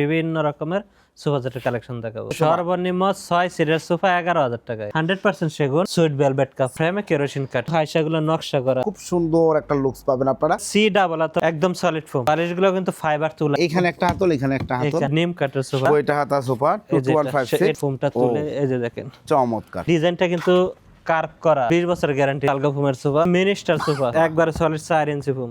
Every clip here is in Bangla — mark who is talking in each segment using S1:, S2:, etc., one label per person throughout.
S1: বিভিন্ন রকমের সোফা সেটের কালেকশন দেখাবো। সর্বনিম্ন ছয় সিটের সোফা এগারো হাজার টাকায়। হান্ড্রেড পার্সেন্ট সেগুন সুইট ভেলভেট কাপ ফ্রেমে কেরোসিন কাঠ হাইসাগুলো নকশা করা।
S2: খুব সুন্দর একটা লুকস পাবেন আপনারা।
S1: সি ডাবল তো একদম সলিড ফোম বালিশগুলো কিন্তু ফাইবার তুলে।
S2: এখানে একটা হাতল এখানে একটা হাতল।
S1: নিম কাঠের সোফা।
S2: ওইটা হাতা sofa two two one five
S1: ফোমটা তুলে এই যে দেখেন।
S2: চমৎকার।
S1: ডিজাইনটা কিন্তু কার্ভ করা। বিশ বছর গ্যারান্টি আলগা ফোমের সোফা। Minister sofa. একবারে সলিড চার ইঞ্চি ফোম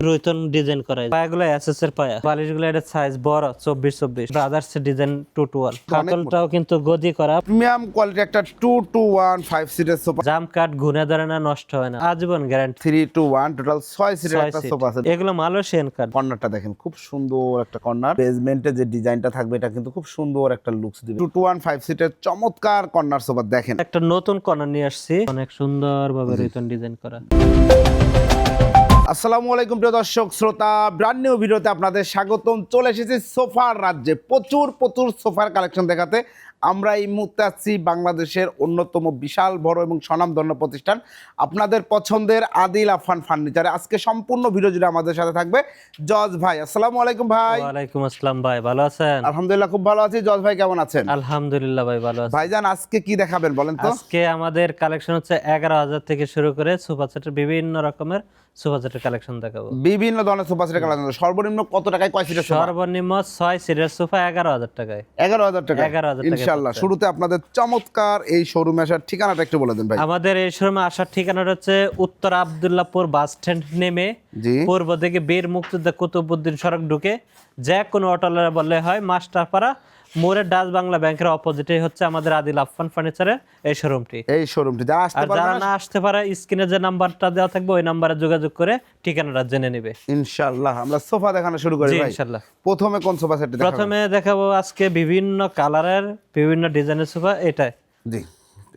S1: ডিজাইন করা। পায়াগুলো এসএস এর পায়া। বালিশগুলো এটা সাইজ বড় চব্বিশ চব্বিশ। Brothers design two two one হাতলটাও কিন্তু গদি করা।
S2: প্রিমিয়াম কোয়ালিটি একটা টু টু ওয়ান ফাইভ সিটের সোফা।
S1: জাম কাঠ ঘুনে ধরে না নষ্ট হয় না। আজীবন guarantee
S2: three two one total ছয় সিটের একটা সোফা আছে।
S1: এগুলো মালয়েশিয়ান কাঠ
S2: কর্নারটা দেখেন খুব সুন্দর একটা কর্নার। বেসমেন্টে যে ডিজাইনটা থাকবে এটা কিন্তু খুব সুন্দর একটা লুকস দিবে। টু টু ওয়ান ফাইভ সিটের চমৎকার কর্নার সোফা দেখেন।
S1: একটা নতুন কর্নার নিয়ে আসছি। অনেক সুন্দর ভাবে রুইতন ডিজাইন করা।
S2: আসসালামু আলাইকুম প্রিয় দর্শক শ্রোতা ব্র্যান্ড নিউ ভিডিওতে আপনাদের স্বাগতম। চলে এসেছি সোফার রাজ্যে। প্রচুর প্রচুর সোফার কালেকশন দেখাতে। আমরা এই মুহূর্তে আছি বাংলাদেশের অন্যতম বিশাল বড় এবং স্বনামধন্য প্রতিষ্ঠান আপনাদের পছন্দের আদিল আফান ফার্নিচারে। আজকে সম্পূর্ণ ভিডিও জুড়ে আমাদের সাথে থাকবে জজ ভাই। আসসালামু আলাইকুম ভাই।
S1: ওয়ালাইকুম আসসালাম ভাই ভালো আছেন?
S2: আলহামদুলিল্লাহ খুব ভালো আছি। জজ ভাই কেমন আছেন?
S1: আলহামদুলিল্লাহ ভাই ভালো আছি।
S2: ভাইজান আজকে কি দেখাবেন বলেন তো?
S1: আজকে আমাদের কালেকশন হচ্ছে এগারো হাজার থেকে শুরু করে সোফা সেটের বিভিন্ন রকমের সোফা সেটের কালেকশন দেখাবো।
S2: বিভিন্ন ধরনের সোফা সেটের কালেকশন সর্বনিম্ন কত টাকায় কয় সিটের
S1: সর্বনিম্ন ছয় সিটের সোফা এগারো হাজার টাকায়।
S2: এগারো হাজার টাকা
S1: 11,000 টাকায়।
S2: ইনশাল্লাহ শুরুতে আপনাদের চমৎকার এই শোরুমে আসার ঠিকানাটা একটু বলে দেন ভাই।
S1: আমাদের এই শোরুমে আসার ঠিকানাটা হচ্ছে উত্তর আবদুল্লাহপুর বাস স্ট্যান্ড নেমে
S2: জি।
S1: পূর্ব দিকে বীর মুক্তিযোদ্ধা কুতুবুদ্দিন সড়ক ঢুকে যে কোনো অটোলারে বললে হয় মাস্টারপাড়া মোড়ের ডাচ বাংলা ব্যাংকের অপোজিটে হচ্ছে আমাদের আদিল আফফান ফার্নিচারের এই শোরুমটি
S2: এই শোরুমটি যারা আসতে পারে
S1: যারা
S2: না?
S1: আসতে পারে স্ক্রিনে যে নাম্বারটা দেওয়া থাকবে ওই নাম্বারে যোগাযোগ করে ঠিকানাটা জেনে নেবে।
S2: ইনশাআল্লাহ আমরা সোফা দেখানো শুরু করি ভাই।
S1: ইনশাআল্লাহ।
S2: প্রথমে কোন সোফা সেটটি দেখাবো?
S1: প্রথমে দেখাবো আজকে বিভিন্ন কালারের বিভিন্ন ডিজাইনের সোফা এটাই।
S2: জি।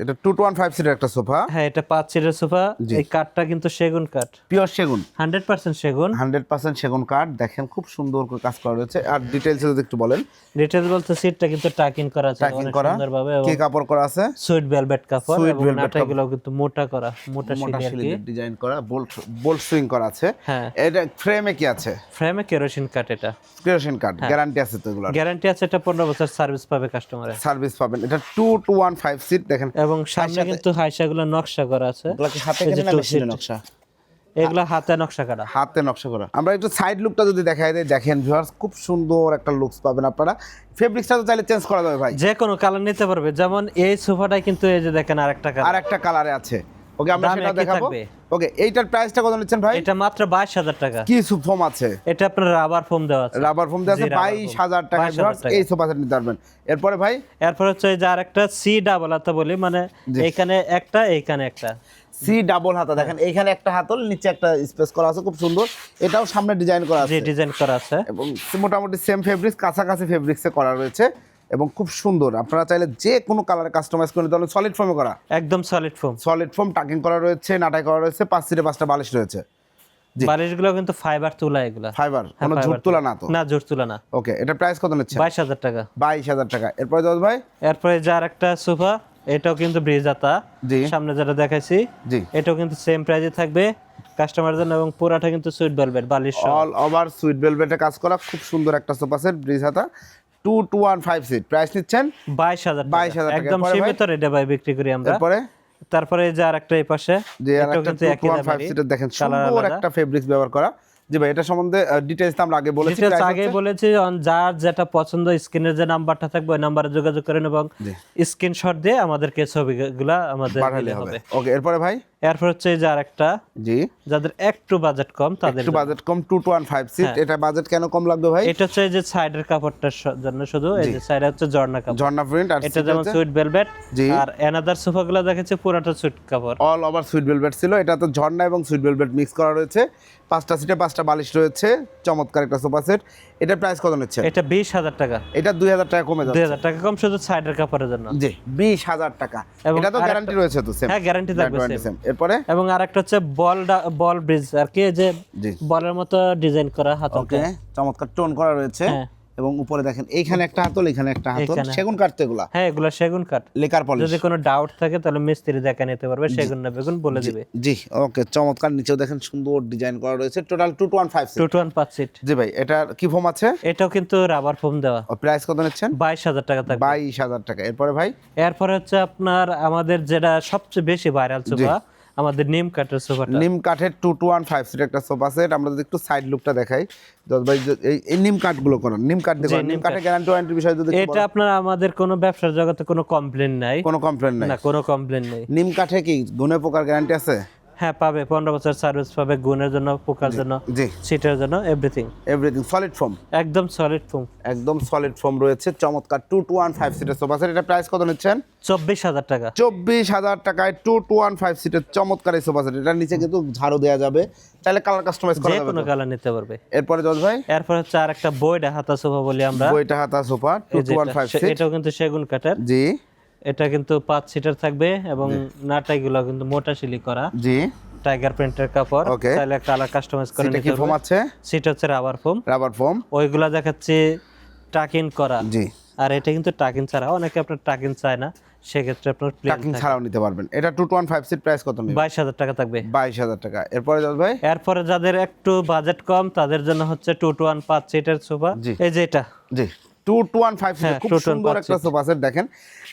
S2: এটা টু টু ওয়ান ফাইভ সিটের একটা সোফা।
S1: হ্যাঁ এটা পাঁচ সিটের সোফা। এই কাঠটা কিন্তু সেগুন কাঠ।
S2: পিওর সেগুন।
S1: হান্ড্রেড পার্সেন্ট সেগুন।
S2: হান্ড্রেড পার্সেন্ট সেগুন কাঠ। দেখেন খুব সুন্দর করে কাজ করা রয়েছে। আর ডিটেলস যদি একটু বলেন।
S1: ডিটেলস বলতে সিটটা কিন্তু টাকিং করা আছে অনেক
S2: করা।
S1: সুন্দর ভাবে
S2: কি কাপড় করা আছে?
S1: সুইট ভেলভেট কাপড় এবং নাটাগুলো কিন্তু মোটা করা মোটা শিলি
S2: ডিজাইন করা বোল্ট বোল্ট সুইং করা আছে।
S1: হ্যাঁ।
S2: এটা ফ্রেমে কি আছে?
S1: ফ্রেমে কেরোসিন কাঠ এটা।
S2: কেরোসিন কাঠ। গ্যারান্টি আছে তো এগুলো
S1: গ্যারান্টি আছে এটা পনেরো বছর সার্ভিস পাবে কাস্টমারে
S2: সার্ভিস পাবেন। এটা two two one five seat দেখেন
S1: এবং সামনে কিন্তু হাইসাগুলো নকশা করা আছে।
S2: এগুলো হাতে নকশা?
S1: এগুলো হাতে নকশা করা।
S2: হাতে নকশা করা। আমরা একটু সাইড লুকটা যদি দেখাই দেয় দেখেন ভিউয়ার্স খুব সুন্দর একটা লুকস পাবেন আপনারা। ফেব্রিক্সটা তো চাইলে চেঞ্জ করা যাবে ভাই।
S1: যে কোনো কালার নিতে পারবে। যেমন এই সোফাটাই কিন্তু এই যে দেখেন আরেকটা কালার
S2: আরেকটা কালারে আছে। ওকে আমরা সেটা দেখাবো। ওকে এইটার প্রাইসটা কত নিচ্ছেন ভাই?
S1: এটা মাত্র বাইশ হাজার টাকা।
S2: কি ফোম আছে।
S1: এটা আপনার রাবার ফোম দেওয়া আছে।
S2: রাবার ফোম দেওয়া আছে
S1: জি, rubber
S2: বাইশ
S1: foam।
S2: হাজার টাকা
S1: 22,000 টাকা।
S2: এই সোফা সেট নিতে পারবেন। এরপরে ভাই?
S1: এরপর হচ্ছে এই যে আরেকটা সি ডাবল হাতা বলি মানে এখানে একটা এইখানে একটা।
S2: সি ডাবল হাতা দেখেন এইখানে একটা হাতল নিচে একটা স্পেস করা আছে খুব সুন্দর। এটাও সামনে ডিজাইন করা আছে।
S1: ডিজাইন করা আছে।
S2: এবং মোটামুটি সেম ফেব্রিক্স কাছাকাছি ফেব্রিক্সে করা রয়েছে। এবং খুব সুন্দর। আপনারা চাইলে যে কোনো কালারে কাস্টমাইজ করে নিতে পারেন। সলিড ফর্মে করা।
S1: একদম solid form
S2: solid form tucking করা রয়েছে নাটাই করা রয়েছে পাঁচ সিটে পাঁচটা বালিশ রয়েছে।
S1: বালিশগুলো কিন্তু ফাইবার তুলা এগুলা।
S2: ফাইবার কোনো ঝুট তোলা না তো?
S1: না জোর তুলা না।
S2: ওকে এটা প্রাইস কত নিচ্ছে
S1: বাইশ হাজার টাকা।
S2: বাইশ হাজার টাকা। এরপরে দশ ভাই?
S1: এরপরে যে আরেকটা সোফা এটাও কিন্তু ব্রিজ হাতা
S2: জি।
S1: সামনে যেটা দেখাইছি
S2: জি।
S1: এটাও কিন্তু সেম প্রাইজে থাকবে কাস্টমার জন্য এবং পুরাটা কিন্তু সুইট ভেলভেট বালিশ।
S2: অল ওভার সুইট ভেলভেটে কাজ করা খুব সুন্দর একটা সোফা সেট ব্রিজ হাতা two two one five seat price নিচ্ছেন?
S1: বাইশ হাজার
S2: 22,000 টাকা।
S1: একদম
S2: এরপরে ভাই?
S1: সীমিত রেটে ভাই বিক্রি করি আমরা। তারপরে যে আরেকটা এই পাশে
S2: যে আর একটা
S1: কিন্তু
S2: টু ওয়ান ফাইভ সিটের দেখেন সুন্দর একটা ফেব্রিক্স ব্যবহার করা। জি ভাই এটা সম্বন্ধে ডিটেলস আমরা আগে বলেছি
S1: আগে বলেছি যার যেটা পছন্দ স্ক্রিনের যে নাম্বারটা থাকবে ওই নাম্বারে যোগাযোগ করেন এবং। স্ক্রিনশট দিয়ে আমাদেরকে ছবিগুলা আমাদের
S2: পাঠালে হবে। ওকে এরপরে ভাই?
S1: এরপর হচ্ছে এই যে আরেকটা।
S2: জি।
S1: যাদের একটু বাজেট কম তাদের
S2: একটু বাজেট কম two two one five seat
S1: হ্যাঁ।
S2: এটা বাজেট কেন কম লাগবে ভাই?
S1: এটা হচ্ছে এই যে সাইডের কাপড়টার জন্য শুধু এই যে সাইডে হচ্ছে জর্না কাপড়।
S2: ঝর্ণা প্রিন্ট আর
S1: এটা যেমন সুইট ভেলভেট
S2: জি।
S1: আর এনাদার সোফাগুলো দেখেছে পুরাটা সুইট কাপড়।
S2: অল ওভার সুইট ভেলভেট ছিল এটা তো ঝর্ণা এবং সুইট ভেলভেট মিক্স করা রয়েছে। পাঁচটা সিটে পাঁচটা বালিশ রয়েছে চমৎকার একটা সোফা সেট এটার প্রাইস কত নিচ্ছে
S1: এটা বিশ হাজার টাকা।
S2: এটা দুই হাজার টাকা কমে
S1: দুই
S2: যাচ্ছে
S1: হাজার টাকা কম শুধু সাইডের কাপড়ের জন্য।
S2: জি বিশ হাজার টাকা।
S1: এবং
S2: এটা তো গ্যারান্টি রয়েছে তো সেম
S1: হ্যাঁ গ্যারান্টি থাকবে।
S2: এরপরে?
S1: এবং আরেকটা হচ্ছে বল বল ব্রিজ আর কি যে বলের মতো ডিজাইন করা হাতে
S2: ওকে চমৎকার টোন করা রয়েছে।
S1: হ্যাঁ।
S2: এবং উপরে দেখেন এইখানে একটা হাতল এখানে একটা হাতল। সেগুন কাটতে এগুলা?
S1: হ্যাঁ এগুলো সেগুন কাঠ
S2: লেকার পলিশ
S1: যদি কোনো ডাউট থাকে তাহলে মিস্ত্রি দেখা নিতে পারবে সেগুন না বেগুন বলে দিবে।
S2: জি ওকে চমৎকার। নিচেও দেখেন সুন্দর ডিজাইন করা রয়েছে। Total two two one five
S1: two two one পাঁচ সিট
S2: জি ভাই এটার কি ফোম আছে?
S1: এটাও কিন্তু রাবার ফোম দেওয়া।
S2: প্রাইস কত নিচ্ছেন?
S1: বাইশ হাজার টাকা থাকবে।
S2: বাইশ হাজার টাকা। এরপরে ভাই?
S1: এরপরে হচ্ছে আপনার আমাদের যেটা সবচেয়ে বেশি ভাইরাল সোফা আমাদের নিম কাঠের সোফাটা।
S2: নিম কাঠের two two one five seat একটা সোফা সেট। আমরা যদি একটু সাইড লুকটা দেখাই ভাই এই নিম নিম কাঠগুলো করেন। নিম কাঠ দিয়ে নিম কাঠের গ্যারান্টি ওয়ারেন্টির বিষয়ে যদি
S1: এটা আপনার আমাদের কোনো ব্যবসার জগতে কোনো কমপ্লেন নাই।
S2: কোনো কমপ্লেন নাই।
S1: না কোনো কমপ্লেন নেই।
S2: নিম কাঠে কি গুণে প্রকার গ্যারান্টি আছে?
S1: হ্যাঁ পাবে। পনেরো বছর সার্ভিস পাবে গুণের জন্য পোকার জন্য
S2: জি।
S1: সিটের জন্য এভরিথিং
S2: এভরিথিং সলিড ফোম
S1: একদম সলিড ফোম
S2: একদম সলিড ফোম রয়েছে চমৎকার। টু টু ওয়ান ফাইভ সিটের সোফা সেট এটা প্রাইস কত নিচ্ছেন?
S1: চব্বিশ হাজার টাকা।
S2: চব্বিশ হাজার টাকায় টু টু ওয়ান ফাইভ সিটের চমৎকার এই সোফা সেট এটার নিচে কিন্তু ঝাড়ু দেওয়া যাবে। তাহলে কালার কাস্টমাইজ করা যাবে
S1: কোনো কালার নিতে পারবে।
S2: এরপরে জজ ভাই?
S1: এরপর হচ্ছে আর একটা বইটা হাতা সোফা বলি আমরা।
S2: বইটা হাতা sofa two two one five seat
S1: এটাও কিন্তু সেগুন কাঠের।
S2: জি।
S1: এটা কিন্তু পাঁচ সিটার থাকবে এবং নাটাই গুলো কিন্তু মোটা শিলি করা।
S2: জি।
S1: টাইগার প্রিন্টের কাপড়।
S2: Okay.
S1: চাইলে কালার কাস্টমাইজ করে নিতে
S2: কি ফোম আছে?
S1: সিট হচ্ছে রাবার ফোম
S2: রাবার ফোম
S1: ওইগুলা দেখাচ্ছি টাকিন করা।
S2: জি।
S1: আর এটা কিন্তু টাকিন ছাড়া। অনেকে আপনার টাকিন চায় না। সেক্ষেত্রে আপনার
S2: টাকিং ছাড়াও নিতে পারবেন। এটা two one five seat price কত নেবে?
S1: বাইশ হাজার টাকা থাকবে।
S2: বাইশ হাজার টাকা। এরপরে জজ ভাই?
S1: এরপরে যাদের একটু বাজেট কম তাদের জন্য হচ্ছে টু টু ওয়ান পাঁচ সিটের সোফা। এই যে এটা।
S2: জি। টু টু ওয়ান ফাইভ
S1: হ্যাঁ,
S2: খুব সুন্দর একটা সোফা সেট দেখেন।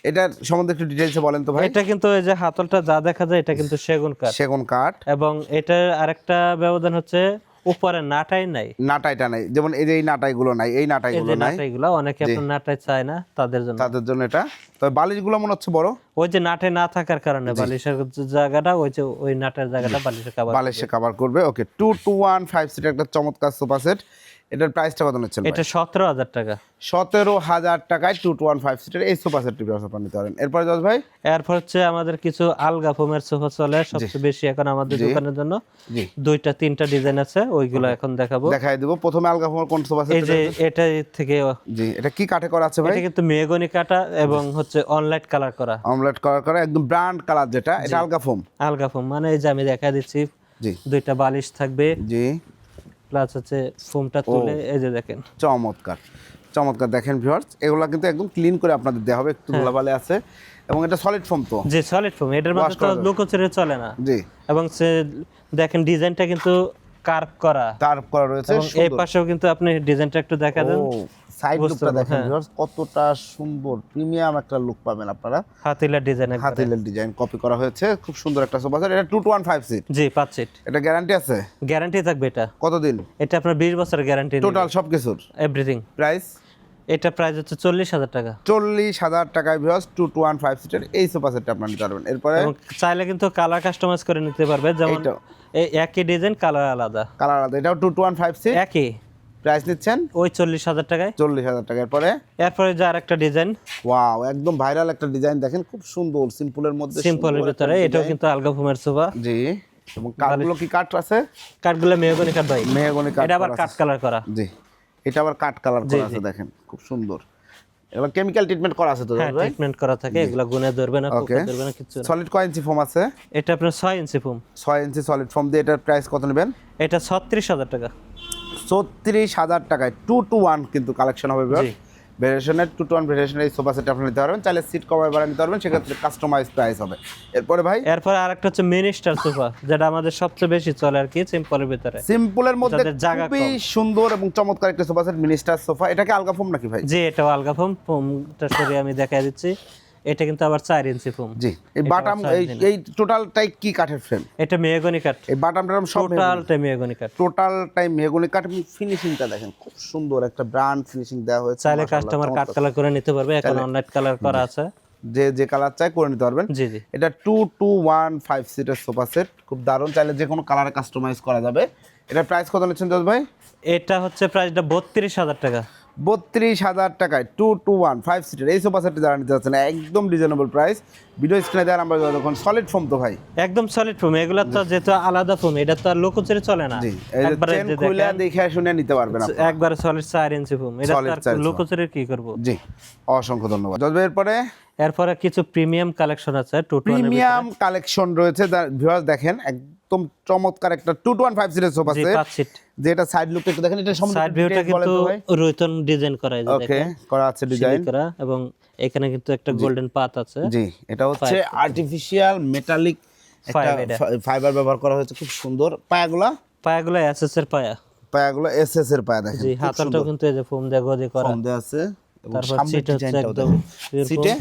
S2: এটার সম্বন্ধে একটু ডিটেলসে বলেন তো ভাই।
S1: এটা কিন্তু এই যে হাতলটা যা দেখা যায় এটা কিন্তু সেগুন কাঠ।
S2: সেগুন কাঠ।
S1: এবং এটার আরেকটা ব্যবধান হচ্ছে উপরে নাটাই নাই।
S2: নাটাইটা নাই। যেমন এই যে এই নাটাইগুলো নাই এই
S1: এই
S2: নাটাইগুলো নাই।
S1: নাটাইগুলো অনেকে আপনার নাটাই চায় না তাদের জন্য।
S2: তাদের জন্য এটা। তবে বালিশগুলো মনে হচ্ছে বড়?
S1: ওই যে নাটে না থাকার কারণে বালিশের জায়গাটা ওই যে ওই নাটের জায়গাটা বালিশের কাবার
S2: বালিশে কভার করবে। Okay two two one five seat একটা চমৎকার সোফা সেট। এটার প্রাইসটা কত নিচ্ছেন
S1: এটা সতেরো হাজার টাকা।
S2: সতেরো হাজার টাকায় টু টু ওয়ান ফাইভ সিটের এই সোফা সেটটি ব্যবস্থা নিতে পারেন। এরপরে জজ ভাই?
S1: এরপর হচ্ছে আমাদের কিছু আলগা ফোমের সোফা চলে সবচেয়ে বেশি এখন আমাদের দোকানের জন্য। দুইটা তিনটা ডিজাইন আছে ওইগুলো এখন দেখাবো।
S2: দেখাই দিব। প্রথমে আলগা ফোমার কোন সোফা
S1: এই যে এটা? থেকে
S2: জি এটা কি কাঠে করা আছে ভাই?
S1: এটা কিন্তু মেগনি কাটা এবং হচ্ছে অনলাইট কালার করা।
S2: অমলেট কালার করা একদম ব্র্যান্ড কালার যেটা এটা আলগা ফোম
S1: আলগা ফোম মানে এই যে আমি দেখা দিচ্ছি
S2: জি।
S1: দুইটা বালিশ থাকবে।
S2: জি।
S1: প্লাস হচ্ছে ফোমটা তুলে এই যে দেখেন।
S2: চমৎকার। চমৎকার দেখেন ভিউয়ার্স এগুলো কিন্তু একদম ক্লিন করে আপনাদের দেওয়া হবে একটু
S1: ধুলাবালে
S2: ধুলাবালি আছে। এবং এটা সলিড ফোম তো।
S1: জি সলিড ফোম এটার মধ্যে তো
S2: লোকো যাবে।
S1: চলে না।
S2: জি।
S1: এবং সে দেখেন ডিজাইনটা কিন্তু কার্ভ করা।
S2: তার করা রয়েছে
S1: এই পাশেও কিন্তু আপনি ডিজাইনটা একটু দেখা দেন।
S2: সাইড লুকটা দেখেন। ভিউয়ার্স কতটা সুন্দর প্রিমিয়াম একটা লুক পাবেন আপনারা।
S1: হাতিলা ডিজাইন
S2: হাতিলের ডিজাইন কপি করা হয়েছে খুব সুন্দর একটা সোফা সেট এটা two two one five seat
S1: জি পাঁচ সিট
S2: এটা গ্যারান্টি আছে?
S1: গ্যারান্টি থাকবে এটা।
S2: কতদিন?
S1: এটা আপনার বিশ বছরের গ্যারান্টি
S2: টোটাল সব কিছুর
S1: এভরিথিং
S2: প্রাইস
S1: এটা প্রাইস হচ্ছে চল্লিশ হাজার টাকা।
S2: চল্লিশ হাজার টাকায় viewers two two one five সিটের এই সোফা সেটটা আপনারা নিতে পারবেন। এরপরে
S1: চাইলে কিন্তু কালার কাস্টমাইজ করে নিতে পারবে যেমন একই ডিজাইন কালার আলাদা।
S2: কালার আলাদা। এটাও two two one five seat
S1: একই।
S2: প্রাইস নিচ্ছেন?
S1: ওই চল্লিশ হাজার টাকায়।
S2: চল্লিশ হাজার টাকা এরপরে?
S1: এরপরে যে আরেকটা ডিজাইন
S2: ওয়াও একদম ভাইরাল একটা ডিজাইন দেখেন খুব সুন্দর সিম্পলের মধ্যে
S1: সিম্পলের ভিতরে এটাও কিন্তু আলগা ফুমের সোফা
S2: জি। এবং কাঠগুলো কি কাঠ আছে?
S1: কাঠগুলো মেহগনি কাঠ ভাই।
S2: মেহগনি কাঠ
S1: এটা আবার কাঠ কালার করা।
S2: জি। এটা আবার কাঠ কালার করা আছে দেখেন খুব সুন্দর। এবার কেমিক্যাল ট্রিটমেন্ট করা আছে তো
S1: হ্যাঁ ট্রিটমেন্ট করা থাকে এগুলো গুনে ধরবে না পোকা ধরবে না কিছু
S2: সলিড কয় ইঞ্চি ফোম আছে?
S1: এটা আপনার ছয় ইঞ্চি ফোম
S2: ছয় ইঞ্চি সলিড ফোম দিয়ে এটার প্রাইস কত নেবেন?
S1: এটা ছত্রিশ হাজার টাকা।
S2: ছত্রিশ হাজার টাকায় টু টু ওয়ান কিন্তু কালেকশন হবে
S1: জি।
S2: ভেরিয়েশনের টু টু ওয়ান ভেরিয়েশনের এই সোফা সেট আপনি নিতে পারবেন। চাইলে সিট কভার বাড়া নিতে পারবেন সেক্ষেত্রে কাস্টমাইজ প্রাইস হবে। এরপরে ভাই
S1: এরপর আরেকটা হচ্ছে মিনিস্টার সোফা যেটা আমাদের সবচেয়ে বেশি চলে আর কি সিম্পলের ভিতরে।
S2: সিম্পলের মধ্যে খুবই সুন্দর এবং চমৎকার একটা সোফা সেট মিনিস্টার সোফা এটাকে আলগা ফোম নাকি ভাই?
S1: জি এটা আলগা ফোম ফোমটা সরিয়ে আমি দেখাই দিচ্ছি। এটা কিন্তু আবার চার ইঞ্চি ফোম
S2: জি এই বাটাম এই টোটালটাই কি কাঠের ফ্রেম
S1: এটা মেহগনি কাঠ।
S2: এই বাটাম টাটাম সব
S1: টোটালটা মেহগনি কাঠ।
S2: টোটাল টাইম মেহগনি কাঠ। ফিনিশিংটা দেখেন খুব সুন্দর একটা ব্র্যান্ড ফিনিশিং দেওয়া হয়েছে
S1: চাইলে কাস্টমার কাঠ কালার করে নিতে পারবে এখন অনলাইন কালার করা আছে।
S2: যে যে কালার চাই করে নিতে পারবেন।
S1: জি জি।
S2: এটা টু টু ওয়ান ফাইভ সিটের সোফা সেট খুব দারুণ। চাইলে যে কোনো কালারে কাস্টমাইজ করা যাবে। এটা প্রাইস কত নিচ্ছেন দশ ভাই
S1: এটা হচ্ছে প্রাইসটা বত্রিশ হাজার টাকা।
S2: বত্রিশ হাজার টাকায় টু টু ওয়ান ফাইভ সিটের এই সোফা সেটটি যারা নিতে যাচ্ছেন একদম রিজনেবল প্রাইস ভিডিও স্ক্রিনে দেওয়ার নাম্বার দেখুন সলিড ফোম তো ভাই।
S1: একদম সলিড ফোম এগুলো তো যেহেতু আলাদা ফোম এটা তো আর লোকোচেরে চলে না। একবারে
S2: খুলে দেখে শুনে নিতে পারবেন।
S1: একবারে সলিড চার ইঞ্চি ফোম এটা আর কি করব?
S2: জি অসংখ্য ধন্যবাদ। দশ এরপরে?
S1: এরপরে কিছু প্রিমিয়াম কালেকশন আছে টু
S2: প্রিমিয়াম কালেকশন রয়েছে। ভিউয়ার্স দেখেন একদম চমৎকার একটা টু টু ফাইভ সিটের সোফা সেট যেটা সাইড লুকটা একটু দেখেন এটা সম্বন্ধে
S1: সাইড ভিউটা কিন্তু
S2: ভাই।
S1: রোহিতন ডিজাইন করা যে
S2: ওকে করা আছে ডিজাইন
S1: করা এবং এখানে কিন্তু একটা গোল্ডেন পাত আছে।
S2: জি এটা হচ্ছে আর্টিফিশিয়াল মেটালিক একটা ফাইবার ব্যবহার করা হয়েছে খুব সুন্দর। পায়াগুলা?
S1: পায়াগুলো এসএস এর পায়া।
S2: পায়াগুলো এস এস এর পায়া দেখেন
S1: জি হাতালটাও কিন্তু এই যে ফোম দিয়ে গদি করা।
S2: ফোম দেওয়া আছে এবং
S1: তারপর
S2: সামনের
S1: সিট হচ্ছে
S2: ডিজাইনটাও
S1: একদম
S2: দেখেন। সিটে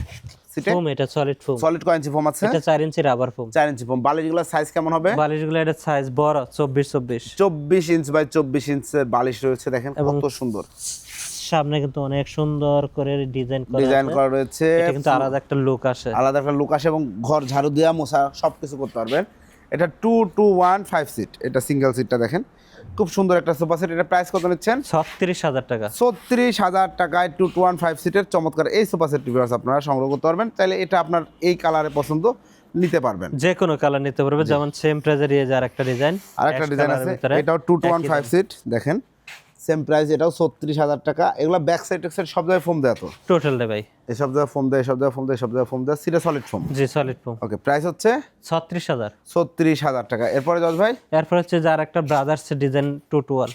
S2: সিটে?
S1: ফোম এটা সলিড ফোম।
S2: সলিড কয় ইঞ্চি ফোম আছে?
S1: এটা চার ইঞ্চি রাবার ফোম।
S2: চার ইঞ্চি ফোম। বালিশগুলোর সাইজ কেমন হবে?
S1: বালিশগুলো এটা সাইজ বড় চব্বিশ চব্বিশ।
S2: চব্বিশ ইঞ্চ বাই চব্বিশ ইঞ্চের বালিশ রয়েছে দেখেন কত সুন্দর।
S1: সামনে কিন্তু অনেক সুন্দর করে ডিজাইন করা
S2: ডিজাইন করা রয়েছে।
S1: এটা কিন্তু আলাদা একটা লুক আসে।
S2: আলাদা একটা লুক আসে এবং ঘর ঝাড়ু দেওয়া মোছা সবকিছু করতে পারবেন। এটা two two one five seat এটা সিঙ্গেল সিটটা দেখেন। খুব সুন্দর একটা সোফা সেট। এটা প্রাইস কত নিচ্ছেন?
S1: ছত্রিশ হাজার টাকা।
S2: ছত্রিশ হাজার টাকায় টু টু ওয়ান ফাইভ সিটের চমৎকার। এই সোফা সেটটি আপনারা সংগ্রহ করতে পারবেন। তাহলে এটা আপনার এই কালারে পছন্দ নিতে পারবেন।
S1: যে কোনো কালার নিতে পারবেন যেমন সেম প্রাইজের ইয়ে যার একটা ডিজাইন
S2: আরেকটা ডিজাইন আছে। এটাও two two one five seat দেখেন। সেম প্রাইস এটাও ছত্রিশ হাজার টাকা। এগুলো ব্যাক সাইড সাইড সব জায়গায় ফোন দেয় তো?
S1: টোটাল দেয় ভাই।
S2: এসব জায়গায় ফোন দেয় এসব জায়গায় ফোন দেয় সব জায়গায় ফোন দেয়। সিটা সলিড ফোন
S1: জি সলিড ফোম
S2: ওকে প্রাইস হচ্ছে?
S1: ছত্রিশ হাজার।
S2: ছত্রিশ হাজার টাকা। এরপরে জজ ভাই?
S1: এরপর হচ্ছে যার একটা brothers design two two one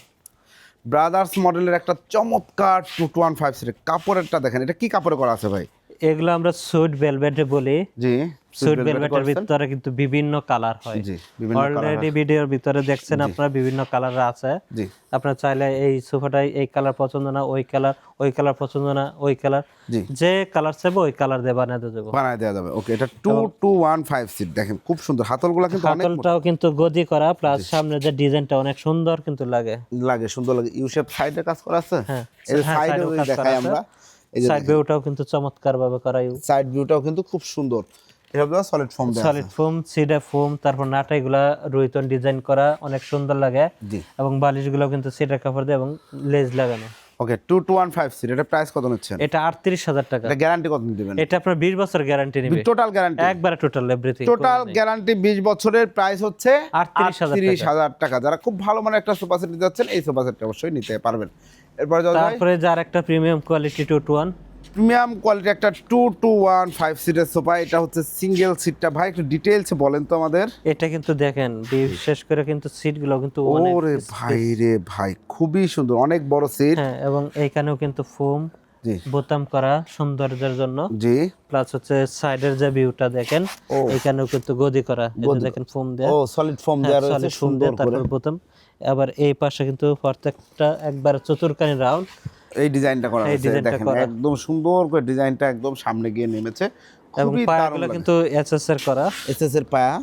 S2: brothers মডেলের একটা চমৎকার টু টু ওয়ান ফাইভ সিটের কাপড়েরটা দেখেন এটা কি কাপড়ে করা আছে ভাই?
S1: এগুলো আমরা সুইট ভেলভেটে বলি।
S2: জি
S1: সুইট ভেলভেটের ভিতরে কিন্তু বিভিন্ন কালার হয়।
S2: জি
S1: অলরেডি ভিডিওর ভিতরে দেখছেন আপনারা বিভিন্ন কালার আছে।
S2: জি।
S1: আপনার চাইলে এই সোফাটাই এই কালার পছন্দ না ওই কালার ওই কালার পছন্দ না ওই কালার
S2: জি।
S1: যে কালার চাইব ওই কালার দিয়ে বানাতে দেবো
S2: বানায় দেওয়া যাবে। ওকে এটা two two one five seat দেখেন খুব সুন্দর। হাতলগুলো কিন্তু অনেক
S1: হাতলটাও কিন্তু গদি করা প্লাস সামনে যে ডিজাইনটা অনেক সুন্দর কিন্তু লাগে।
S2: লাগে সুন্দর লাগে। ইউ শেপ সাইডে কাজ করা আছে?
S1: হ্যাঁ,
S2: এই
S1: হ্যাঁ,
S2: সাইডে
S1: করা
S2: দেখাই আমরা।
S1: সাইড ভিউটাও কিন্তু চমৎকার ভাবে
S2: সাইড ভিউটাও কিন্তু খুব সুন্দর। সলিড আছে।
S1: সলিড ফোম সিডা ফোম তারপর নাটা এগুলা রুইতন ডিজাইন করা অনেক সুন্দর লাগে। এবং বালিশগুলো কিন্তু সিডার কাপড় দিয়ে এবং লেজ লাগানো।
S2: Okay two two one five seat এটা প্রাইস কত নিচ্ছেন?
S1: এটা আটত্রিশ হাজার টাকা।
S2: এটা গ্যারান্টি কত দিবেন?
S1: এটা আপনার বিশ বছর গ্যারান্টি নেবে।
S2: টোটাল গ্যারান্টি
S1: একবারে টোটাল এভরিথিং
S2: টোটাল গ্যারান্টি বিশ বছরের প্রাইস হচ্ছে আটত্রিশ হাজার টাকা। যারা খুব ভালো মানে একটা সোফা সেট নিতে যাচ্ছেন এই সোফা সেটটা অবশ্যই নিতে পারবেন। এরপরে
S1: তারপরে যার একটা premium quality two two one
S2: premium quality একটা টু টু ওয়ান ফাইভ সিটের সোফা এটা হচ্ছে সিঙ্গেল সিটটা ভাই একটু ডিটেলস বলেন তো আমাদের।
S1: এটা কিন্তু দেখেন বিশেষ করে কিন্তু সিটগুলো কিন্তু
S2: ওরে ভাই রে ভাই খুবই সুন্দর অনেক বড় সিট
S1: হ্যাঁ এবং এইখানেও কিন্তু ফোম বোতাম করা সৌন্দর্যের জন্য।
S2: জি।
S1: প্লাস হচ্ছে সাইডের যে ভিউটা দেখেন। এখানেও কিন্তু গদি করা। যে দেখেন ফোম দেয়া।
S2: ও সলিড ফর্ম দেওয়া রয়েছে
S1: solid foam
S2: সুন্দর
S1: দেয়া, তারপর বোতাম। আবার এই পাশে কিন্তু প্রত্যেকটা একবার চতুর্কানি রাউন্ড
S2: এই ডিজাইনটা করা হয়েছে দেখেন একদম সুন্দর করে ডিজাইনটা একদম সামনে গিয়ে নেমেছে।
S1: এবং পায়াগুলো কিন্তু এসএস এর করা।
S2: এসএস এর পায়া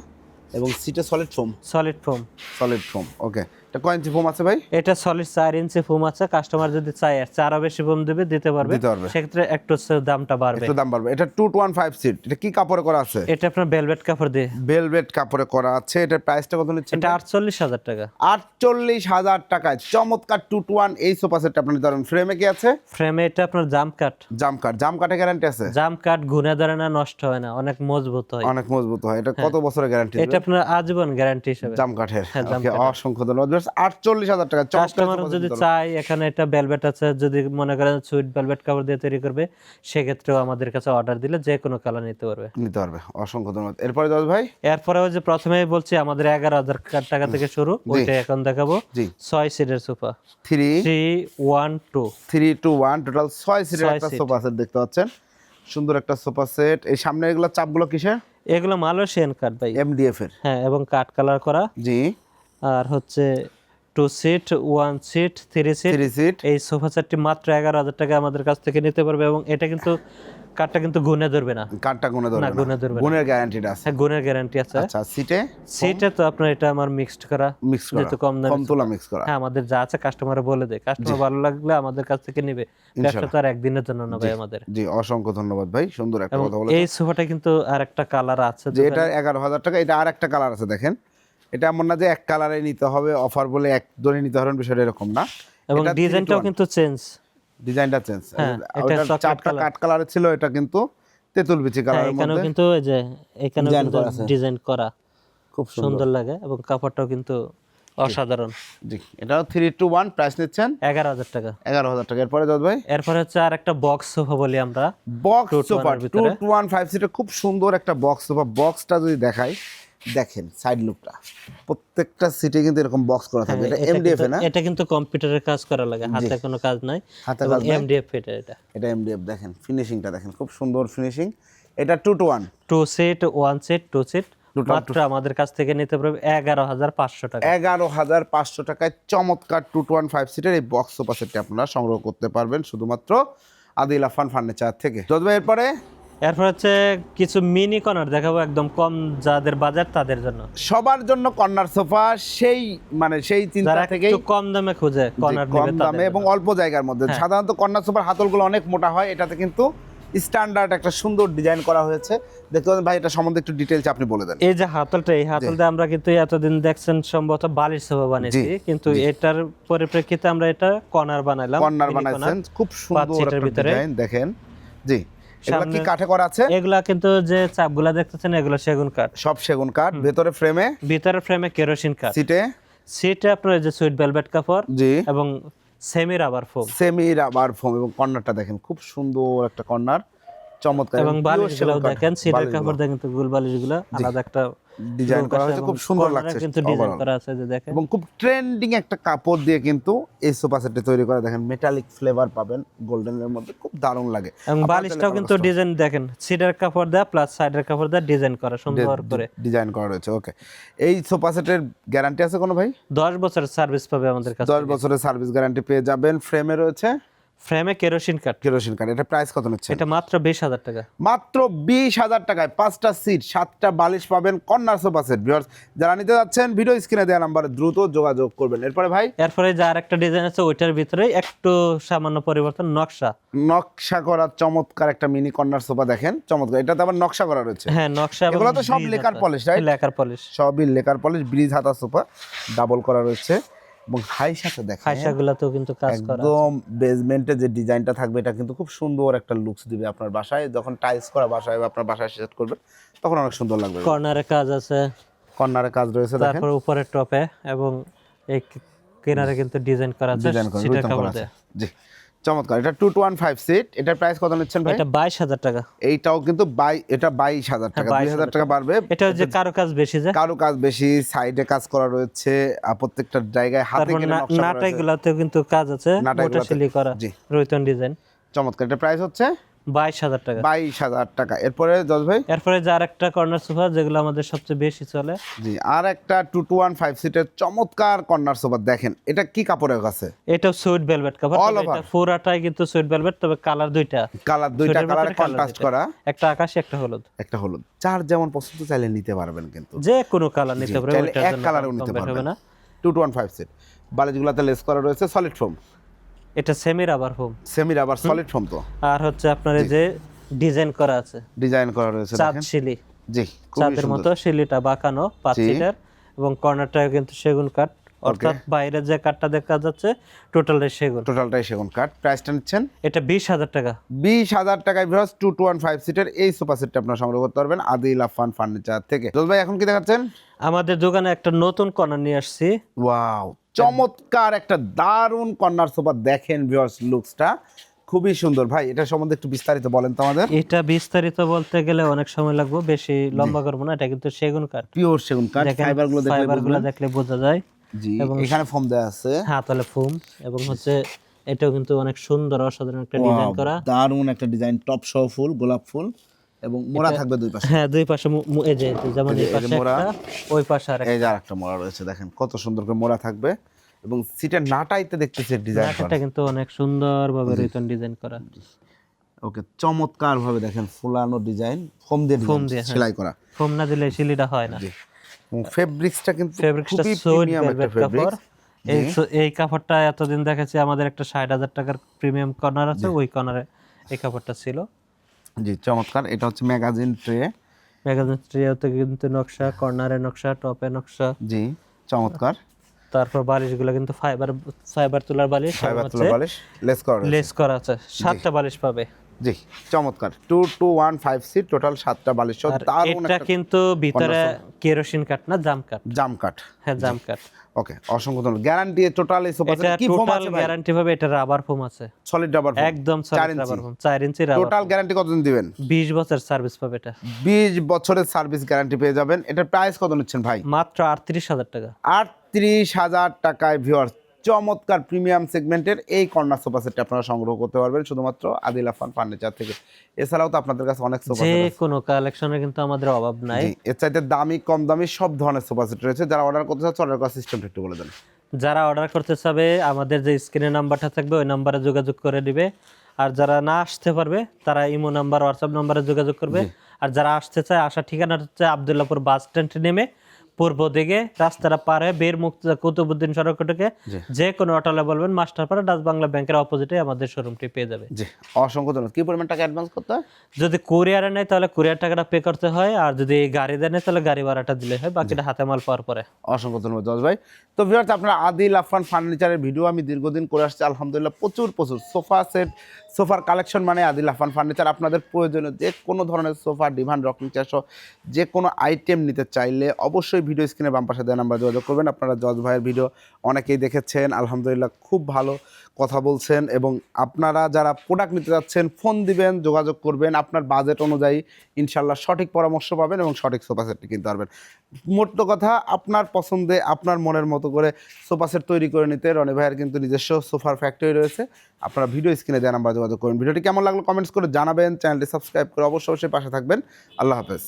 S2: এবং সিটে solid foam
S1: solid foam
S2: solid foam okay এটা কয় ইঞ্চি ফোম আছে ভাই?
S1: এটা সলিড চার ইঞ্চি ফোম আছে। কাস্টমার যদি চায় আর চারও বেশি ফোম দেবে দিতে পারবে। সেক্ষেত্রে একটু দামটা বাড়বে।
S2: একটু দাম বাড়বে। এটা two two one five seat এটা কি কাপড়ে করা আছে?
S1: এটা আপনার ভেলভেট কাপড় দিয়ে।
S2: ভেলভেট কাপড়ে করা আছে। এটার প্রাইসটা কত নিচ্ছেন
S1: এটা আটচল্লিশ হাজার টাকা।
S2: আটচল্লিশ হাজার টাকায়। চমৎকার টু টু ওয়ান এই সোফা সেটটা আপনি ধরেন ফ্রেমে কি আছে?
S1: ফ্রেমে এটা আপনার জাম কাট
S2: জাম কাট জাম কাটে গ্যারান্টি আছে?
S1: জাম কাট ঘুরে ধরে না নষ্ট হয় না। অনেক মজবুত হয়।
S2: অনেক মজবুত হয়। এটা কত বছরের গ্যারান্টি
S1: এটা আপনার আজীবন গ্যারান্টি হিসেবে।
S2: জাম কাঠের।
S1: হ্যাঁ,
S2: অসংখ্য ধন্যবাদ। আটচল্লিশ হাজার টাকা
S1: কাস্টমার যদি। চায় এখানে এটা ভেলভেট আছে যদি মনে করেন সুইট ভেলভেট কাপড় দিয়ে তৈরি করবে সেক্ষেত্রেও আমাদের কাছে অর্ডার দিলে যে কোনো কালার নিতে পারবে।
S2: নিতে পারবে অসংখ্য ধন্যবাদ। এরপরে দাদা ভাই?
S1: এরপরে ওই যে প্রথমেই বলছি আমাদের এগারো হাজার টাকা থেকে শুরু ওইটা এখন দেখাবো। ছয় সিটের sofa
S2: three
S1: three one two
S2: three two one total ছয় সিটের একটা সোফা সেট দেখতে পাচ্ছেন। সুন্দর একটা সোফা সেট এই সামনে এগুলো চাপগুলো কিসের?
S1: এগুলো মালয়েশিয়ান কাঠ ভাই।
S2: এমডিএফ এর
S1: হ্যাঁ এবং কাঠ কালার করা।
S2: জি।
S1: আর হচ্ছে two seat one seat three seat
S2: three seat
S1: এই সোফা সেটটি মাত্র এগারো হাজার টাকা আমাদের কাছ থেকে নিতে পারবে এবং এটা কিন্তু কাঠটা কিন্তু গুনে ধরবে না।
S2: কাঠটা গুনে ধরবে
S1: না, গুনে ধরবে না।
S2: গুণের গ্যারান্টিটা আছে।
S1: হ্যাঁ গুণের গ্যারান্টি আছে।
S2: আচ্ছা সিটে
S1: সিটে তো আপনার এটা আমার মিক্সড করা।
S2: মিক্স করা।
S1: যেহেতু কম দামে
S2: কম তোলা মিক্স করা।
S1: হ্যাঁ আমাদের যা আছে কাস্টমার বলে দেয়। কাস্টমার ভালো লাগলে আমাদের কাছ থেকে নিবে। ব্যবসা তো আর একদিনের জন্য না ভাই আমাদের।
S2: জি অসংখ্য ধন্যবাদ ভাই। সুন্দর একটা কথা বলে
S1: এই সোফাটা কিন্তু আরেকটা কালার আছে
S2: যে এটা এগারো হাজার টাকা এটা আরেকটা কালার আছে দেখেন। এটা এমন না যে এক কালারে নিতে হবে অফার বলে এক দরে নিতে হবে বিষয়টা এরকম না।
S1: এবং ডিজাইনটাও কিন্তু চেঞ্জ
S2: ডিজাইনটা চেঞ্জ
S1: হ্যাঁ, এটা
S2: চারটা। কাঠ কালারে ছিল এটা কিন্তু তেঁতুল বিচি কালারের
S1: এখানেও
S2: মধ্যে
S1: কিন্তু ওই যে এখানেও কিন্তু ডিজাইন করা।
S2: খুব সুন্দর।
S1: লাগে এবং কাপড়টাও কিন্তু অসাধারণ।
S2: জি এটাও থ্রি টু ওয়ান প্রাইস নিচ্ছেন?
S1: এগারো হাজার টাকা।
S2: এগারো হাজার টাকা। এরপরে দাদ ভাই?
S1: এরপর হচ্ছে আর একটা বক্স সোফা বলি আমরা।
S2: Box sofa two. Two one five সিটের খুব সুন্দর একটা বক্স সোফা বক্সটা যদি দেখাই দেখেন সাইড লুকটা প্রত্যেকটা সিটে কিন্তু এরকম বক্স করা থাকবে। এটা
S1: হ্যাঁ,
S2: এমডিএফ না?
S1: এটা কিন্তু কম্পিউটারের কাজ করা লাগে। হাতে কোনো কাজ নাই।
S2: হাতে কাজ
S1: এমডিএফ এটা এটা।
S2: এটা এমডিএফ দেখেন ফিনিশিংটা দেখেন খুব সুন্দর ফিনিশিং এটা two two one
S1: two seat one seat two seat মাত্র আমাদের কাছ থেকে নিতে পারবে এগারো হাজার পাঁচশো টাকা।
S2: এগারো হাজার পাঁচশো টাকায় চমৎকার টু টু ওয়ান ফাইভ সিটের এই বক্স সোফা সেটটি আপনারা সংগ্রহ করতে পারবেন শুধুমাত্র আদিল আফান ফার্নিচার থেকে। যত এরপরে
S1: এরপর হচ্ছে কিছু মিনি কর্নার দেখাবো একদম কম যাদের বাজার তাদের জন্য।
S2: সবার জন্য কর্নার সোফা সেই মানে সেই চিন্তা থেকেই
S1: একটু কম দামে খুঁজে কর্নার
S2: কম দামে এবং অল্প জায়গার মধ্যে।
S1: হ্যাঁ।
S2: সাধারণত কর্নার সোফার হাতলগুলো অনেক মোটা হয় এটাতে কিন্তু স্ট্যান্ডার্ড একটা সুন্দর ডিজাইন করা হয়েছে। দেখতে পাচ্ছেন ভাই এটা সম্বন্ধে একটু ডিটেলস আপনি বলে দেন।
S1: এই যে হাতলটা এই হাতলটা আমরা কিন্তু এতদিন দেখছেন সম্ভবত বালিশ সোফা বানিয়েছি। কিন্তু এটার পরিপ্রেক্ষিতে আমরা এটা কর্নার বানাইলাম
S2: কর্নার বানাইছেন। খুব সুন্দর একটা ডিজাইন দেখেন। জি। এগুলো কি কাঠে করা আছে?
S1: এগুলা কিন্তু যে চাপগুলা দেখতেছেন এগুলো সেগুন কাঠ।
S2: সব সেগুন কাঠ ভেতরে ফ্রেমে?
S1: ভিতরের ফ্রেমে কেরোসিন কাঠ।
S2: সিটে?
S1: সিটে আপনার যে সুইট ভেলভেট কাপড়
S2: জি।
S1: এবং semi rubber foam.
S2: Semi rubber foam এবং কর্নারটা দেখেন খুব সুন্দর একটা কর্নার চমৎকার
S1: এবং
S2: বালিশগুলো।
S1: দেখেন সিটের কাপড় দেখেন তো গুল বালিশগুলো আলাদা একটা
S2: ডিজাইন করা হয়েছে খুব সুন্দর লাগছে
S1: কিন্তু ডিজাইন করা আছে যে দেখেন।
S2: এবং খুব ট্রেন্ডিং একটা কাপড় দিয়ে কিন্তু এই সোফা সেটটি তৈরি করা। দেখেন মেটালিক ফ্লেভার পাবেন গোল্ডেনের মধ্যে খুব দারুণ লাগে।
S1: এবং বালিশটাও কিন্তু ডিজাইন দেখেন সিটের কাপড় দেয়া প্লাস সাইডের কাপড় দেয়া ডিজাইন করা সুন্দর করে।
S2: ডিজাইন করা রয়েছে ওকে এই সোফা সেটের গ্যারান্টি আছে কোনো ভাই?
S1: দশ বছরের সার্ভিস পাবে আমাদের কাছে
S2: দশ বছরের সার্ভিস গ্যারান্টি পেয়ে যাবেন। ফ্রেমে রয়েছে
S1: ফ্রেমে কেরোসিন কাঠ
S2: কেরোসিন কার্ড এটা প্রাইস কত নিচ্ছে
S1: এটা মাত্র বিশ হাজার টাকা।
S2: মাত্র বিশ হাজার টাকায় পাঁচটা সিট সাতটা বালিশ পাবেন কর্নার সোফা সেট ভিউয়ার্স যারা নিতে যাচ্ছেন ভিডিও স্ক্রিনে দেওয়া নাম্বারে দ্রুত যোগাযোগ করবেন। এরপরে ভাই?
S1: এরপরে যে আরেকটা ডিজাইন আছে ওইটার ভিতরে একটু সামান্য পরিবর্তন নকশা।
S2: নকশা করা চমৎকার একটা মিনি কর্নার সোফা দেখেন চমৎকার। এটাতে আবার নকশা করা রয়েছে।
S1: হ্যাঁ নকশা
S2: এগুলো তো সব lacquer polish, right?
S1: Lacquer polish
S2: সবই লেকার পলিশ ব্রিজ হাতা সোফা ডাবল করা রয়েছে। এবং হাই দেখেন
S1: খাইসা কিন্তু কাজ করা
S2: একদম বেসমেন্টে যে ডিজাইনটা থাকবে এটা কিন্তু খুব সুন্দর একটা লুকস দিবে আপনার বাসায়। যখন টাইলস করা বাসায় বা আপনার বাসায় সেট করবেন তখন অনেক সুন্দর লাগবে।
S1: কর্নারে কাজ আছে।
S2: কর্নারে কাজ রয়েছে দেখেন।
S1: তারপর উপরে টপে এবং এই কিনারে কিন্তু ডিজাইন করা আছে সেটা
S2: জি। চমৎকার। এটা two two one five seat এটার প্রাইস কত নিচ্ছেন ভাই?
S1: এটা বাইশ হাজার টাকা।
S2: এইটাও কিন্তু বাই এটা বাইশ হাজার টাকা। বাইশ হাজার টাকা বাড়বে।
S1: এটা যে কারও কাজ বেশি যায়
S2: কারও কাজ বেশি সাইডে কাজ করা রয়েছে প্রত্যেকটা জায়গায় হাতে
S1: কিনে
S2: কেটে নকশা করা
S1: নাটাই
S2: রয়েছে।
S1: গুলাতেও কিন্তু কাজ আছে। মোটা সিলি করা
S2: জি।
S1: রৈতন ডিজাইন
S2: চমৎকার। এটা প্রাইস হচ্ছে?
S1: বাইশ হাজার টাকা।
S2: বাইশ হাজার টাকা। এরপরে দশ ভাই?
S1: এরপরে যে আরেকটা কর্নার সোফা যেগুলো আমাদের সবচেয়ে বেশি চলে।
S2: জি আর একটা টু টু ওয়ান ফাইভ সিটের চমৎকার কর্নার সোফা দেখেন এটা কি কাপড়ের কাছে?
S1: এটা সুইট ভেলভেট কাভার
S2: All
S1: তবে
S2: over?
S1: এটা কিন্তু সুইট ভেলভেট তবে কালার দুইটা।
S2: কালার দুইটা কালারে কন্ট্রাস্ট করা।
S1: একটা আকাশি একটা হলুদ।
S2: একটা হলুদ। যার যেমন পছন্দ চাইলে নিতে পারবেন কিন্তু।
S1: যে কোনো কালার নিতে পারবে
S2: চাইলে
S1: ওইটার
S2: এক কালারও নিতে পারবেন।
S1: না।
S2: Two two one five seat বালিশগুলোতে lace করা রয়েছে সলিড ফোম
S1: এটা semi rubber foam
S2: semi rubber solid foam তো।
S1: আর হচ্ছে আপনার এই যে ডিজাইন করা আছে।
S2: ডিজাইন করা রয়েছে
S1: চাঁদ শিলি।
S2: জি
S1: চাঁদের মতো শিলিটা বাঁকানো পাঁচ। সিটের। এবং কর্নারটা কিন্তু সেগুন কাঠ। অর্থাৎ বাইরে যে কাঠটা দেখা যাচ্ছে টোটালটাই সেগুন।
S2: টোটালটাই সেগুন কাঠ। প্রাইসটা নিচ্ছেন?
S1: এটা বিশ হাজার টাকা।
S2: বিশ হাজার টাকায় viewers two two one five সিটের এই সোফা সেটটা আপনারা সংগ্রহ করতে পারবেন আদিল আফান ফার্নিচার থেকে। দোল ভাই এখন কি দেখাচ্ছেন?
S1: আমাদের দোকানে একটা নতুন কর্নার নিয়ে আসছি।
S2: ওয়াও চমৎকার একটা দারুণ কর্নার সোফা। দেখেন ভিউয়ার্স লুকসটা খুবই সুন্দর। ভাই এটা সম্বন্ধে একটু বিস্তারিত বলেন তো আমাদের।
S1: এটা বিস্তারিত বলতে গেলে অনেক সময় লাগবে বেশি লম্বা করব না এটা কিন্তু সেগুন কাঠ।
S2: পিওর সেগুন কাঠ
S1: দেখেন
S2: ফাইবারগুলো দেখলে
S1: ফাইবারগুলো দেখলে বোঝা যায়।
S2: জি এখানে ফোম দেওয়া আছে।
S1: হ্যাঁ তাহলে ফোম এবং হচ্ছে এটাও কিন্তু অনেক সুন্দর অসাধারণ একটা ডিজাইন করা।
S2: দারুণ একটা ডিজাইন টপ সহ ফুল গোলাপ ফুল। এবং মোড়া থাকবে দুই পাশে।
S1: হ্যাঁ দুই পাশে এই যে যেমন এই পাশে
S2: মোড়া।
S1: ওই পাশে আর
S2: এই যে আরেকটা মোড়া রয়েছে দেখেন কত সুন্দর করে মোড়া থাকবে। এবং সিটের নাটাইতে দেখতেছি ডিজাইন
S1: কিন্তু অনেক ডিজাইন করা।
S2: ওকে চমৎকার ভাবে দেখেন ফুলানো ডিজাইন ফোম দিয়ে
S1: ফোম দিয়ে, হ্যাঁ।
S2: সেলাই করা।
S1: ফোম না দিলে শিলিটা হয় না।
S2: ফেব্রিক্সটা কিন্তু
S1: ফেব্রিক্সটা
S2: প্রিমিয়াম একটা ফেব্রিক্স
S1: এই এই কাপড়টা এতদিন দেখেছি আমাদের একটা ষাট হাজার টাকার প্রিমিয়াম কর্নার আছে ওই কর্নারে এই কাপড়টা ছিল।
S2: জি চমৎকার। এটা হচ্ছে ম্যাগাজিন ট্রে।
S1: ম্যাগাজিন ট্রিওতে কিন্তু নকশা কর্নারে নকশা টপে নকশা।
S2: জি চমৎকার।
S1: তারপর বালিশগুলো কিন্তু ফাইবার ফাইবার তোলার বালিশ
S2: ফাইবার তুলার বালিশ লেস করা।
S1: লেস করা আছে। সাতটা বালিশ পাবে।
S2: জি চমৎকার। Two two one five seat total সাতটা বালিশ।
S1: এটা কিন্তু ভিতরে কেরোসিন কাঠ না জাম কাঠ?
S2: জাম কাঠ।
S1: হ্যাঁ জাম কাঠ।
S2: ওকে অসংখ্য ধন্যবাদ। গ্যারান্টি টোটাল এই সোফা কি ফোম আছে ভাই?
S1: গ্যারান্টি পাবে এটা রাবার ফোম আছে।
S2: সলিড রাবার
S1: একদম সলিড রাবার ফোম 4 ইঞ্চি রাবার
S2: টোটাল গ্যারান্টি কতদিন দিবেন?
S1: 20 বছর সার্ভিস পাবে এটা।
S2: বিশ বছরের সার্ভিস গ্যারান্টি পেয়ে যাবেন। এটার প্রাইস কত নিচ্ছেন ভাই?
S1: মাত্র 38000 টাকা।
S2: আটত্রিশ হাজার টাকায় ভিউয়ার্স চমৎকার প্রিমিয়াম সেগমেন্টের এই কর্নার সোফা সেটটা আপনারা সংগ্রহ করতে পারবেন। শুধুমাত্র আদিল আফান ফার্নিচার থেকে। এছাড়াও তো আপনাদের কাছে অনেক সোফা
S1: যে কোনো কালেকশনের কিন্তু আমাদের অভাব নাই।
S2: এর চাইতে দামি কম দামি সব ধরনের সোফা সেট রয়েছে। যারা অর্ডার করতে চাচ্ছে অর্ডার করার সিস্টেমটা একটু বলে দেন।
S1: যারা অর্ডার করতে চাবে আমাদের যে স্ক্রিনে নাম্বারটা থাকবে ওই নাম্বারে যোগাযোগ করে দিবে। আর যারা না আসতে পারবে তারা ইমো নাম্বার হোয়াটসঅ্যাপ নাম্বারে যোগাযোগ করবে। আর যারা আসতে চায় আসার ঠিকানা হচ্ছে আবদুল্লাপুর বাস স্ট্যান্ড নেমে পূর্ব দিকে রাস্তাটা পার বের মুক্ত কুতুবুদ্দিন সড়কটাকে যে কোনো অটোলে বলবেন মাস্টারপাড়া ডাচ বাংলা ব্যাংকের অপোজিটে আমাদের শোরুমটি পেয়ে যাবে।
S2: জি অসংখ্য ধন্যবাদ। কি পরিমাণ টাকা অ্যাডভান্স করতে হয়?
S1: যদি কুরিয়ারে নেয় তাহলে কুরিয়ার টাকাটা পে করতে হয় আর যদি গাড়ি দেয় নেয় তাহলে গাড়ি ভাড়াটা দিলে হয় বাকিটা হাতে মাল পাওয়ার পরে।
S2: অসংখ্য ধন্যবাদ জজ ভাই। তো ভিউয়ার্স আপনারা আদিল আফরান ফার্নিচারের ভিডিও আমি দীর্ঘদিন করে আসছি আলহামদুলিল্লাহ প্রচুর প্রচুর। সোফা সেট সোফার কালেকশন মানে আদিল আফরান ফার্নিচার। আপনাদের প্রয়োজনীয় যে কোনো ধরনের সোফা, ডিভান, রকিং চেয়ার সহ যে কোনো আইটেম নিতে চাইলে অবশ্যই ভিডিও স্ক্রিনে বাম পাশে দেওয়া নাম্বার যোগাযোগ করবেন। আপনারা জজ ভাইয়ের ভিডিও অনেকেই দেখেছেন, আলহামদুলিল্লাহ খুব ভালো কথা বলছেন এবং আপনারা যারা প্রোডাক্ট নিতে যাচ্ছেন ফোন দিবেন, যোগাযোগ করবেন, আপনার বাজেট অনুযায়ী ইনশাল্লাহ সঠিক পরামর্শ পাবেন এবং সঠিক সোফা সেটটি কিনতে পারবেন। মোট কথা, আপনার পছন্দে, আপনার মনের মতো করে সোফা সেট তৈরি করে নিতে রনি ভাইয়ের কিন্তু নিজস্ব সোফার ফ্যাক্টরি রয়েছে। আপনারা ভিডিও স্ক্রিনে দেওয়া নাম্বার যোগাযোগ করুন। ভিডিওটি কেমন লাগল কমেন্টস করে জানাবেন। চ্যানেলটি সাবস্ক্রাইব করে অবশ্যই অবশ্যই পাশে থাকবেন। আল্লাহ হাফেজ।